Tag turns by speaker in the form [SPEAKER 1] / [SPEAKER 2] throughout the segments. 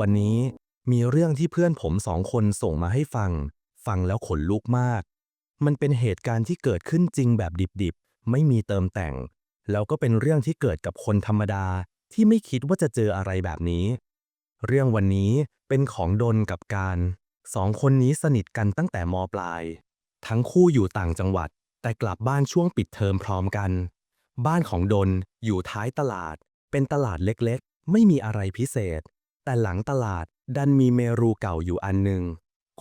[SPEAKER 1] วันนี้มีเรื่องที่เพื่อนผมสองคนส่งมาให้ฟัง ฟังแล้วขนลุกมาก มันเป็นเหตุการณ์ที่เกิดขึ้นจริงแบบดิบๆ ไม่มีเติมแต่ง แล้วก็เป็นเรื่องที่เกิดกับคนธรรมดาที่ไม่คิดว่าจะเจออะไรแบบนี้ เรื่องวันนี้เป็นของดนกับการ สองคนนี้สนิทกันตั้งแต่มปลาย ทั้งคู่อยู่ต่างจังหวัด แต่กลับบ้านช่วงปิดเทอมพร้อมกัน บ้านของดนอยู่ท้ายตลาด เป็นตลาดเล็กๆ ไม่มีอะไรพิเศษ แต่หลังตลาดดันมีเมรูเก่าอยู่อันหนึ่ง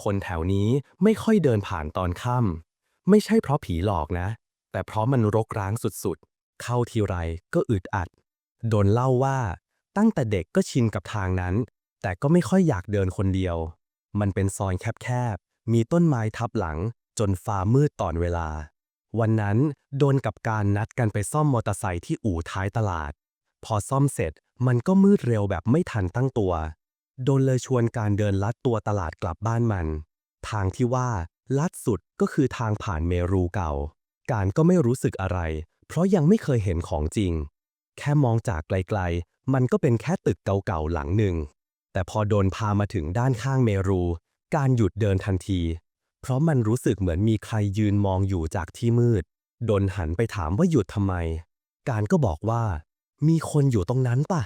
[SPEAKER 1] คนแถวนี้ไม่ค่อยเดินผ่านตอนค่ำไม่ใช่เพราะผีหลอกนะ แต่เพราะมันรกร้างสุดๆ เข้าทีไรก็อึดอัด โดนเล่าว่า ตั้งแต่เด็กก็ชินกับทางนั้น แต่ก็ไม่ค่อยอยากเดินคนเดียว มันเป็นซอยแคบๆ มีต้นไม้ทับหลัง จนฟ้ามืดตอนเวลา วันนั้นโดนกับการนัดกันไปซ่อมมอเตอร์ไซค์ที่อู่ท้ายตลาด พอซ่อมเสร็จมันก็มืดเร็วแบบไม่ทันตั้งตัว โดนเลยชวนการเดินลัดตัวตลาดกลับบ้านมัน ทางที่ว่าลัดสุดก็คือทางผ่านเมรูเก่า การก็ไม่รู้สึกอะไร เพราะยังไม่เคยเห็นของจริง แค่มองจากไกลๆ มันก็เป็นแค่ตึกเก่าๆหลังหนึ่ง แต่พอโดนพามาถึงด้านข้างเมรู การหยุดเดินทันที เพราะมันรู้สึกเหมือนมีใครยืนมองอยู่จากที่มืด ดนหันไปถามว่าหยุดทำไม การก็บอกว่า มีคนอยู่ตรงนั้นปะ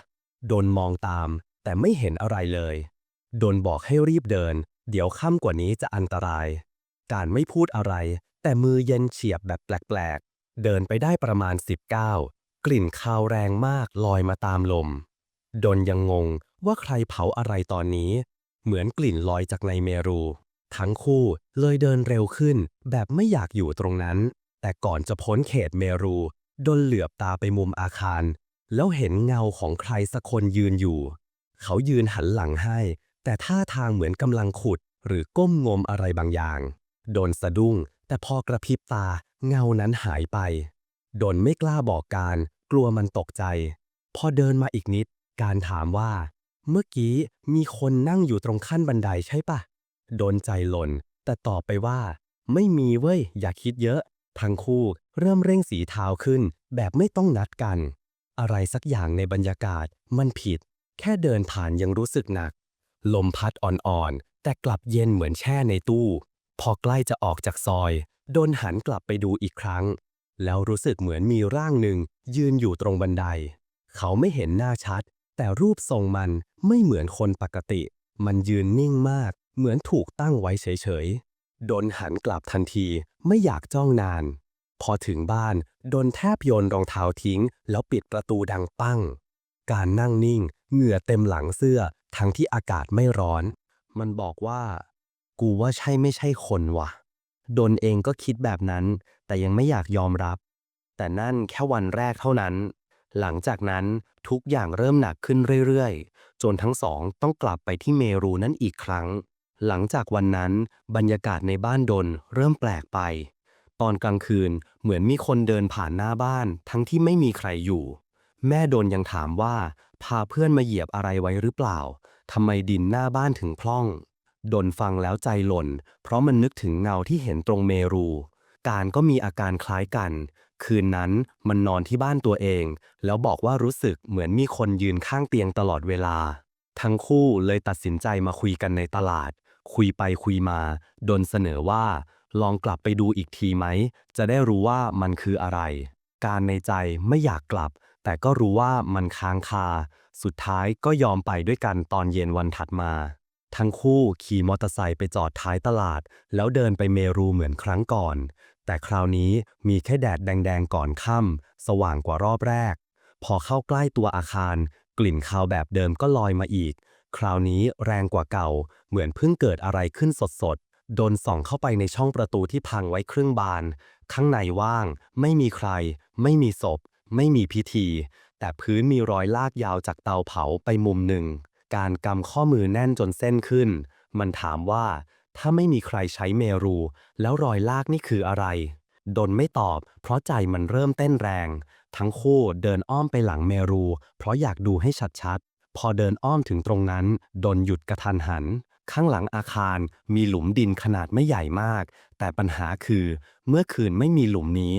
[SPEAKER 1] ดนมองตาม แต่ไม่เห็นอะไรเลย ดนบอกให้รีบเดิน เดี๋ยวค่ำกว่านี้จะอันตราย การไม่พูดอะไร แต่มือเย็นเฉียบแบบแปลกๆ เดินไปได้ประมาณ 19 กลิ่นคาวแรงมากลอยมาตามลม ดนยังงงว่าใครเผาอะไรตอนนี้ เหมือนกลิ่นลอยจากในเมรู ทั้งคู่เลยเดินเร็วขึ้น แบบไม่อยากอยู่ตรงนั้น แต่ก่อนจะพ้นเขตเมรู ดนเหลือบตาไปมุมอาคาร แล้วเห็นเงาของใครสักคนยืนอยู่ เขายืนหันหลังให้ แต่ท่าทางเหมือนกำลังขุด หรือก้มงมอะไรบางอย่าง โดนสะดุ้ง แต่พอกระพริบตา เงานั้นหายไป โดนไม่กล้าบอกการ กลัวมันตกใจ พอเดินมาอีกนิด การถามว่า เมื่อกี้มีคนนั่งอยู่ตรงขั้นบันไดใช่ปะโดนใจหล่น แต่ตอบไปว่า ไม่มีเว้ย อย่าคิดเยอะ ทั้งคู่เริ่มเร่งสีเท้าขึ้น แบบไม่ต้องนัดกัน อะไรสักอย่างในบรรยากาศมันผิด แค่เดินผ่านยังรู้สึกหนัก ลมพัดอ่อนๆ แต่กลับเย็นเหมือนแช่ในตู้ พอใกล้จะออกจากซอย โดนหันกลับไปดูอีกครั้ง แล้วรู้สึกเหมือนมีร่างหนึ่งยืนอยู่ตรงบันได เขาไม่เห็นหน้าชัด แต่รูปทรงมันไม่เหมือนคนปกติ มันยืนนิ่งมาก เหมือนถูกตั้งไว้เฉยๆดนหันกลับทันทีไม่อยากจ้องนาน พอถึงบ้านดนแทบโยนรองเท้าทิ้ง แล้วปิดประตูดังปั้ง การนั่งนิ่ง เหงื่อเต็มหลังเสื้อ ทั้งที่อากาศไม่ร้อน มันบอกว่า กูว่าใช่ไม่ใช่คนวะดนเองก็คิดแบบนั้น แต่ยังไม่อยากยอมรับ แต่นั่นแค่วันแรกเท่านั้น หลังจากนั้นทุกอย่างเริ่มหนักขึ้นเรื่อยๆ จนทั้งสองต้องกลับไปที่เมรูนั่นอีกครั้ง หลังจากวันนั้นบรรยากาศในบ้านดนเริ่มแปลกไป อนกลางคืนเหมือนมีคนเดินผ่านหน้าบ้าน ทั้งที่ไม่มีใครอยู่ แม่โดนยังถามว่า พาเพื่อนมาเหยียบอะไรไว้หรือเปล่าทำไมดินหน้าบ้านถึงพล่องดนฟังแล้วใจหล่น เพราะมันนึกถึงเงาที่เห็นตรงเมรู การก็มีอาการคล้ายกัน คืนนั้นมันนอนที่บ้านตัวเอง แล้วบอกว่ารู้สึกเหมือนมีคนยืนข้างเตียงตลอดเวลา ทั้งคู่เลยตัดสินใจมาคุยกันในตลาด คุยไปคุยมา ดนเสนอว่า ลองกลับไปดูอีกทีไหม จะได้รู้ว่ามันคืออะไร การในใจไม่อยากกลับ แต่ก็รู้ว่ามันค้างคา สุดท้ายก็ยอมไปด้วยกันตอนเย็นวันถัดมา ทั้งคู่ขี่มอเตอร์ไซค์ไปจอดท้ายตลาด แล้วเดินไปเมรูเหมือนครั้งก่อน แต่คราวนี้มีแค่แดดแดงๆก่อนค่ำสว่างกว่ารอบแรก พอเข้าใกล้ตัวอาคาร กลิ่นคาวแบบเดิมก็ลอยมาอีก คราวนี้แรงกว่าเก่า เหมือนเพิ่งเกิดอะไรขึ้นสดๆ โดนส่องเข้าไปในช่องประตูที่พังไว้ครึ่งบาน ข้างในว่าง ไม่มีใคร ไม่มีศพ ไม่มีพิธี แต่พื้นมีรอยลากยาวจากเตาเผาไปมุมหนึ่ง การกำข้อมือแน่นจนเส้นขึ้น มันถามว่า ถ้าไม่มีใครใช้เมรู แล้วรอยลากนี่คืออะไร ดนไม่ตอบ เพราะใจมันเริ่มเต้นแรง ทั้งคู่เดินอ้อมไปหลังเมรู เพราะอยากดูให้ชัดๆพอเดินอ้อมถึงตรงนั้น ดนหยุดกระทันหัน ข้างหลังอาคารมีหลุมดินขนาดไม่ใหญ่มาก แต่ปัญหาคือ เมื่อคืนไม่มีหลุมนี้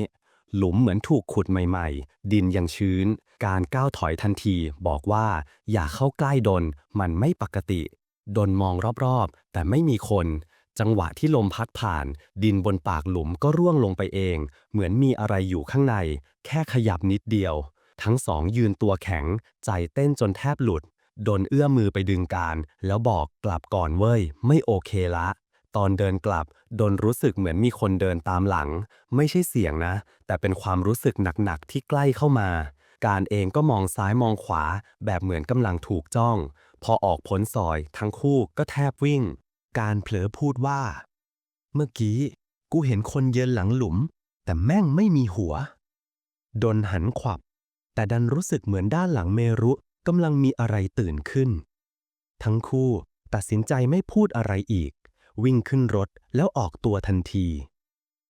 [SPEAKER 1] หลุมเหมือนถูกขุดใหม่ๆ ดินยังชื้น การก้าวถอยทันทีบอกว่าอย่าเข้าใกล้ดน มันไม่ปกติ ดนมองรอบๆ แต่ไม่มีคน จังหวะที่ลมพัดผ่าน ดินบนปากหลุมก็ร่วงลงไปเอง เหมือนมีอะไรอยู่ข้างใน แค่ขยับนิดเดียว ทั้งสองยืนตัวแข็ง ใจเต้นจนแทบหลุด ดนเอื้อมมือไปดึงการ แล้วบอกกลับก่อนเว้ย ไม่โอเคละ ตอนเดินกลับ ดนรู้สึกเหมือนมีคนเดินตามหลัง ไม่ใช่เสียงนะ แต่เป็นความรู้สึกหนักๆที่ใกล้เข้ามา การเองก็มองซ้ายมองขวา แบบเหมือนกำลังถูกจ้อง พอออกพ้นซอย ทั้งคู่ก็แทบวิ่ง การเผลอพูดว่า เมื่อกี้ กูเห็นคนเยืนหลังหลุม แต่แม่งไม่มีหัว ดนหันขวับ แต่ดันรู้สึกเหมือนด้านหลังเมรุ กำลังมีอะไรตื่นขึ้น ทั้งคู่ตัดสินใจไม่พูดอะไรอีก วิ่งขึ้นรถแล้วออกตัวทันที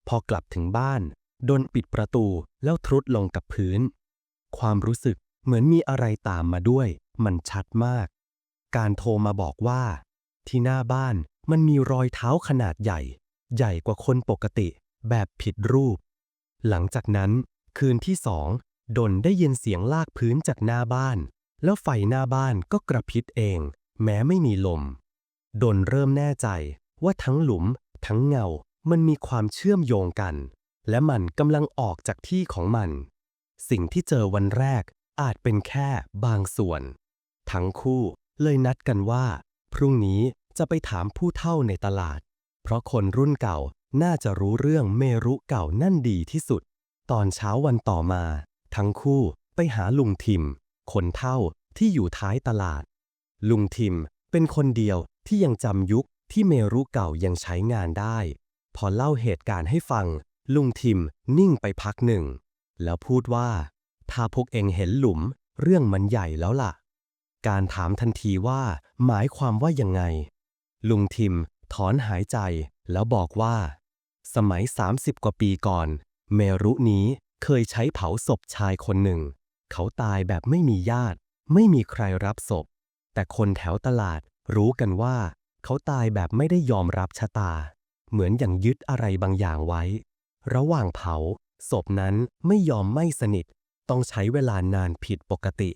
[SPEAKER 1] พอกลับถึงบ้าน ดนปิดประตูแล้วทรุดลงกับพื้น ความรู้สึกเหมือนมีอะไรตามมาด้วย มันชัดมาก การโทรมาบอกว่า ที่หน้าบ้านมันมีรอยเท้าขนาดใหญ่ ใหญ่กว่าคนปกติ แบบผิดรูป หลังจากนั้น คืนที่สองดนได้ยินเสียงลากพื้นจากหน้าบ้าน แล้วไฟหน้าบ้านก็กระพริบเอง แม้ไม่มีลม ดนเริ่มแน่ใจว่าทั้งหลุม ทั้งเงา มันมีความเชื่อมโยงกัน และมันกำลังออกจากที่ของมัน สิ่งที่เจอวันแรกอาจเป็นแค่บางส่วน ทั้งคู่เลยนัดกันว่า พรุ่งนี้จะไปถามผู้เฒ่าในตลาด เพราะคนรุ่นเก่าน่าจะรู้เรื่องเมรุเก่านั่นดีที่สุด ตอนเช้าวันต่อมา ทั้งคู่ไปหาลุงทิม คนเฒ่าที่อยู่ท้ายตลาด ลุงทิมเป็นคนเดียวที่ยังจำยุคที่เมรุเก่ายังใช้งานได้ พอเล่าเหตุการณ์ให้ฟัง ลุงทิมนิ่งไปพักหนึ่ง แล้วพูดว่า ถ้าพวกเองเห็นหลุม เรื่องมันใหญ่แล้วล่ะ การถามทันทีว่า หมายความว่ายังไง ลุงทิมถอนหายใจแล้วบอกว่า สมัย 30 กว่าปีก่อน เมรุนี้เคยใช้เผาศพชายคนหนึ่ง เขาตายแบบไม่มีญาติ ไม่มีใครรับศพ แต่คนแถวตลาดรู้กันว่า เขาตายแบบไม่ได้ยอมรับชะตา เหมือนอย่างยึดอะไรบางอย่างไว้ ระหว่างเผา ศพนั้นไม่ยอมไม่สนิท ต้องใช้เวลานานผิดปกติ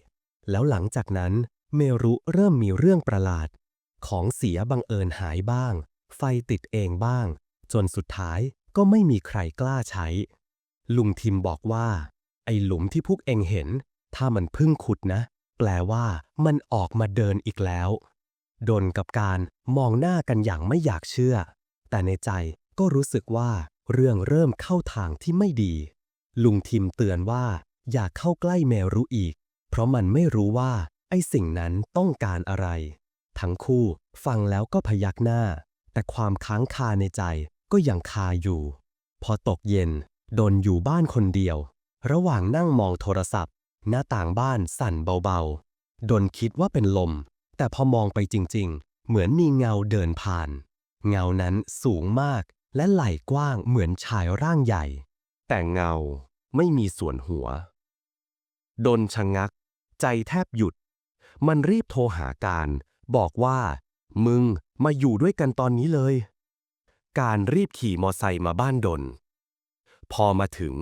[SPEAKER 1] แล้วหลังจากนั้นเมรุเริ่มมีเรื่องประหลาด ของเสียบังเอิญหายบ้าง ไฟติดเองบ้าง จนสุดท้ายก็ไม่มีใครกล้าใช้ ลุงทิมบอกว่า ไอ้หลุมที่พวกเองเห็น ถ้ามันเพิ่งขุดนะ แปลว่ามันออกมาเดินอีกแล้ว ดนกับการมองหน้ากันอย่างไม่อยากเชื่อ แต่ในใจก็รู้สึกว่าเรื่องเริ่มเข้าทางที่ไม่ดี ลุงทิมเตือนว่า อย่าเข้าใกล้เมรุอีก เพราะมันไม่รู้ว่า ไอ้สิ่งนั้นต้องการอะไร ทั้งคู่ฟังแล้วก็พยักหน้า แต่ความค้างคาในใจก็ยังคาอยู่ พอตกเย็น ดนอยู่บ้านคนเดียว ระหว่างนั่งมองโทรศัพท์ หน้าต่างบ้านสั่นเบาๆ ดนคิดว่าเป็นลม แต่พอมองไปจริงๆ เหมือนมีเงาเดินผ่าน เงานั้นสูงมากและไหล่กว้างเหมือนชายร่างใหญ่ แต่เงาไม่มีส่วนหัว ดนชะงัก ใจแทบหยุด มันรีบโทรหาการ บอกว่า มึงมาอยู่ด้วยกันตอนนี้เลย การรีบขี่มอไซค์มาบ้านดน พอมาถึง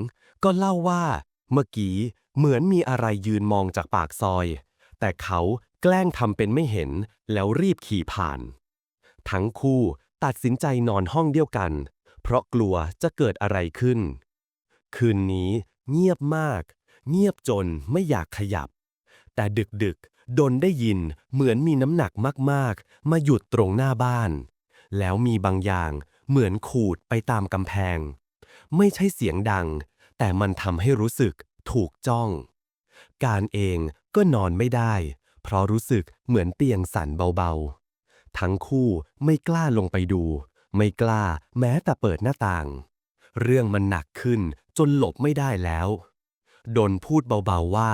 [SPEAKER 1] ก็เล่าว่า เมื่อกี้เหมือนมีอะไรยืนมองจากปากซอย แต่เขาแกล้งทำเป็นไม่เห็นแล้วรีบขี่ผ่าน ทั้งคู่ตัดสินใจนอนห้องเดียวกัน เพราะกลัวจะเกิดอะไรขึ้น คืนนี้เงียบมาก เงียบจนไม่อยากขยับ แต่ดึกๆดนได้ยินเหมือนมีน้ำหนักมากๆ มาหยุดตรงหน้าบ้าน แล้วมีบางอย่างเหมือนขูดไปตามกำแพง ไม่ใช่เสียงดัง แต่มันทำให้รู้สึกถูกจ้อง การเองก็นอนไม่ได้ เพราะรู้สึกเหมือนเตียงสั่นเบาๆ ทั้งคู่ไม่กล้าลงไปดู ไม่กล้าแม้แต่เปิดหน้าต่าง เรื่องมันหนักขึ้นจนหลบไม่ได้แล้วดนพูดเบาๆว่า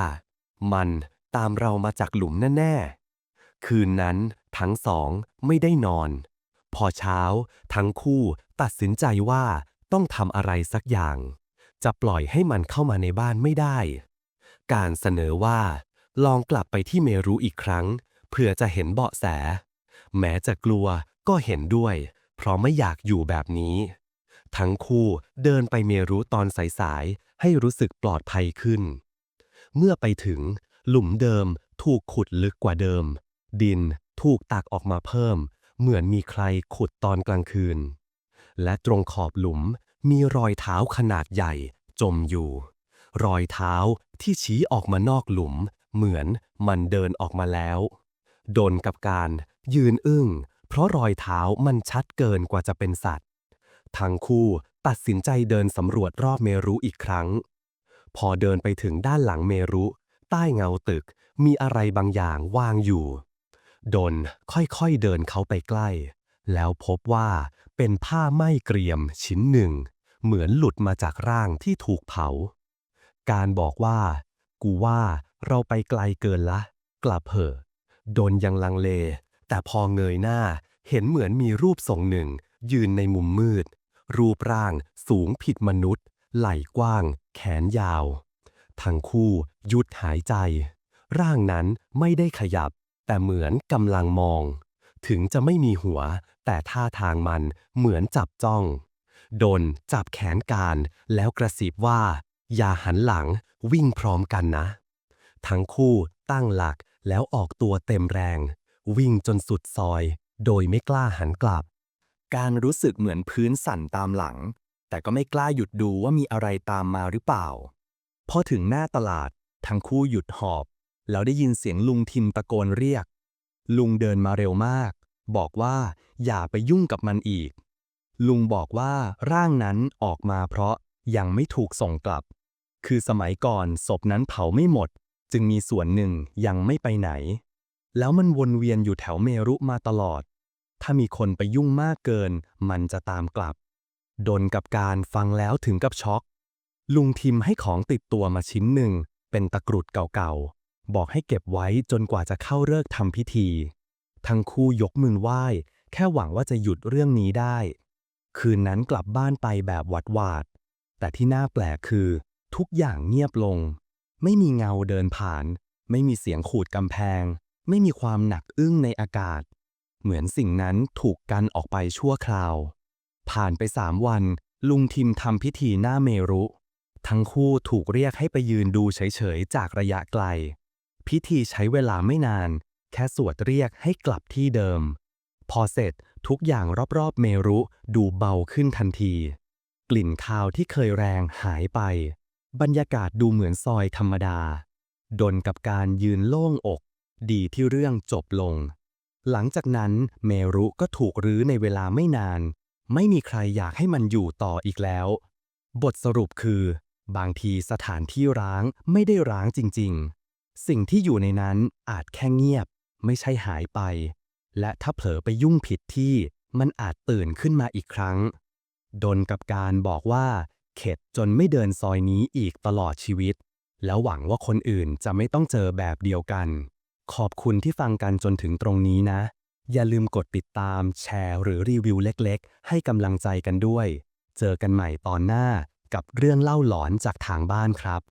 [SPEAKER 1] มันตามเรามาจากหลุมแน่ๆ คืนนั้นทั้งสองไม่ได้นอน พอเช้าทั้งคู่ตัดสินใจว่าต้องทำอะไรสักอย่าง จะปล่อยให้มันเข้ามาในบ้านไม่ได้ การเสนอว่า ลองกลับไปที่เมรุอีกครั้ง เพื่อจะเห็นเบาะแส แม้จะกลัวก็เห็นด้วย เพราะไม่อยากอยู่แบบนี้ ทั้งคู่เดินไปเมรุตอนสายๆ
[SPEAKER 2] ให้รู้สึกปลอดภัยขึ้น เมื่อไปถึง หลุมเดิมถูกขุดลึกกว่าเดิม ดินถูกตักออกมาเพิ่ม เหมือนมีใครขุดตอนกลางคืน และตรงขอบหลุม มีรอยเท้าขนาดใหญ่ จมอยู่ รอยเท้าที่ชี้ออกมานอกหลุม เหมือนมันเดินออกมาแล้ว โดนกับการยืนอึ้ง เพราะรอยเท้ามันชัดเกินกว่าจะเป็นสัตว์ ทั้งคู่ตัดสินใจเดินสำรวจรอบเมรุอีกครั้ง พอเดินไปถึงด้านหลังเมรุ ใต้เงาตึกมีอะไรบางอย่างวางอยู่ ดนค่อยๆเดินเขาไปใกล้ แล้วพบว่าเป็นผ้าไหมเกรียมชิ้นหนึ่ง เหมือนหลุดมาจากร่างที่ถูกเผา การบอกว่า กูว่าเราไปไกลเกินละ กลับเถอะดนยังลังเล แต่พอเงยหน้าเห็นเหมือนมีรูปทรงหนึ่ง ยืนในมุมมืด รูปร่างสูงผิดมนุษย์ ไหล่กว้าง แขนยาว ทั้งคู่หยุดหายใจ ร่างนั้นไม่ได้ขยับ แต่เหมือนกำลังมอง ถึงจะไม่มีหัว แต่ท่าทางมันเหมือนจับจ้อง ดนจับแขนการ แล้วกระซิบว่า อย่าหันหลังวิ่งพร้อมกันนะ ทั้งคู่ตั้งหลักแล้วออกตัวเต็มแรง วิ่งจนสุดซอย โดยไม่กล้าหันกลับ
[SPEAKER 1] การรู้สึกเหมือนพื้นสั่นตามหลัง แต่ก็ไม่กล้าหยุดดูว่ามีอะไรตามมาหรือเปล่า พอถึงหน้าตลาด ทั้งคู่หยุดหอบ แล้วได้ยินเสียงลุงทิมตะโกนเรียก ลุงเดินมาเร็วมาก บอกว่าอย่าไปยุ่งกับมันอีก ลุงบอกว่าร่างนั้นออกมาเพราะยังไม่ถูกส่งกลับ คือสมัยก่อนศพนั้นเผาไม่หมด จึงมีส่วนหนึ่งยังไม่ไปไหน แล้วมันวนเวียนอยู่แถวเมรุมาตลอด ถ้ามีคนไปยุ่งมากเกิน มันจะตามกลับ ดนกับการฟังแล้วถึงกับช็อก ลุงทิมให้ของติดตัวมาชิ้นหนึ่ง เป็นตะกรุดเก่าๆ บอกให้เก็บไว้จนกว่าจะเข้าเลิกทำพิธี ทั้งคู่ยกมือไหว้ แค่หวังว่าจะหยุดเรื่องนี้ได้ คืนนั้นกลับบ้านไปแบบหวัดหวาด แต่ที่น่าแปลกคือ ทุกอย่างเงียบลง ไม่มีเงาเดินผ่าน ไม่มีเสียงขูดกำแพง ไม่มีความหนักอึ้งในอากาศ เหมือนสิ่งนั้นถูกกันออกไปชั่วคราว ผ่านไปสามวัน ลุงทิมทำพิธีหน้าเมรุ ทั้งคู่ถูกเรียกให้ไปยืนดูเฉยๆจากระยะไกล พิธีใช้เวลาไม่นาน แค่สวดเรียกให้กลับที่เดิม พอเสร็จ ทุกอย่างรอบๆ เมรุดูเบาขึ้นทันที กลิ่นคาวที่เคยแรงหายไป บรรยากาศดูเหมือนซอยธรรมดา ดนกับการยืนโล่งอก ดีที่เรื่องจบลง หลังจากนั้นเมรุก็ถูกรื้อในเวลาไม่นาน ไม่มีใครอยากให้มันอยู่ต่ออีกแล้ว บทสรุปคือ บางทีสถานที่ร้างไม่ได้ร้างจริง ๆ สิ่งที่อยู่ในนั้นอาจแค่เงียบ ไม่ใช่หายไป และถ้าเผลอไปยุ่งผิดที่มันอาจตื่นขึ้นมาอีกครั้ง ดนกับการบอกว่า เข็ดจนไม่เดินซอยนี้อีกตลอดชีวิต แล้วหวังว่าคนอื่นจะไม่ต้องเจอแบบเดียวกัน ขอบคุณที่ฟังกันจนถึงตรงนี้นะ อย่าลืมกดติดตาม แชร์หรือรีวิวเล็กๆ ให้กำลังใจกันด้วย เจอกันใหม่ตอนหน้ากับเรื่องเล่าหลอนจากทางบ้านครับ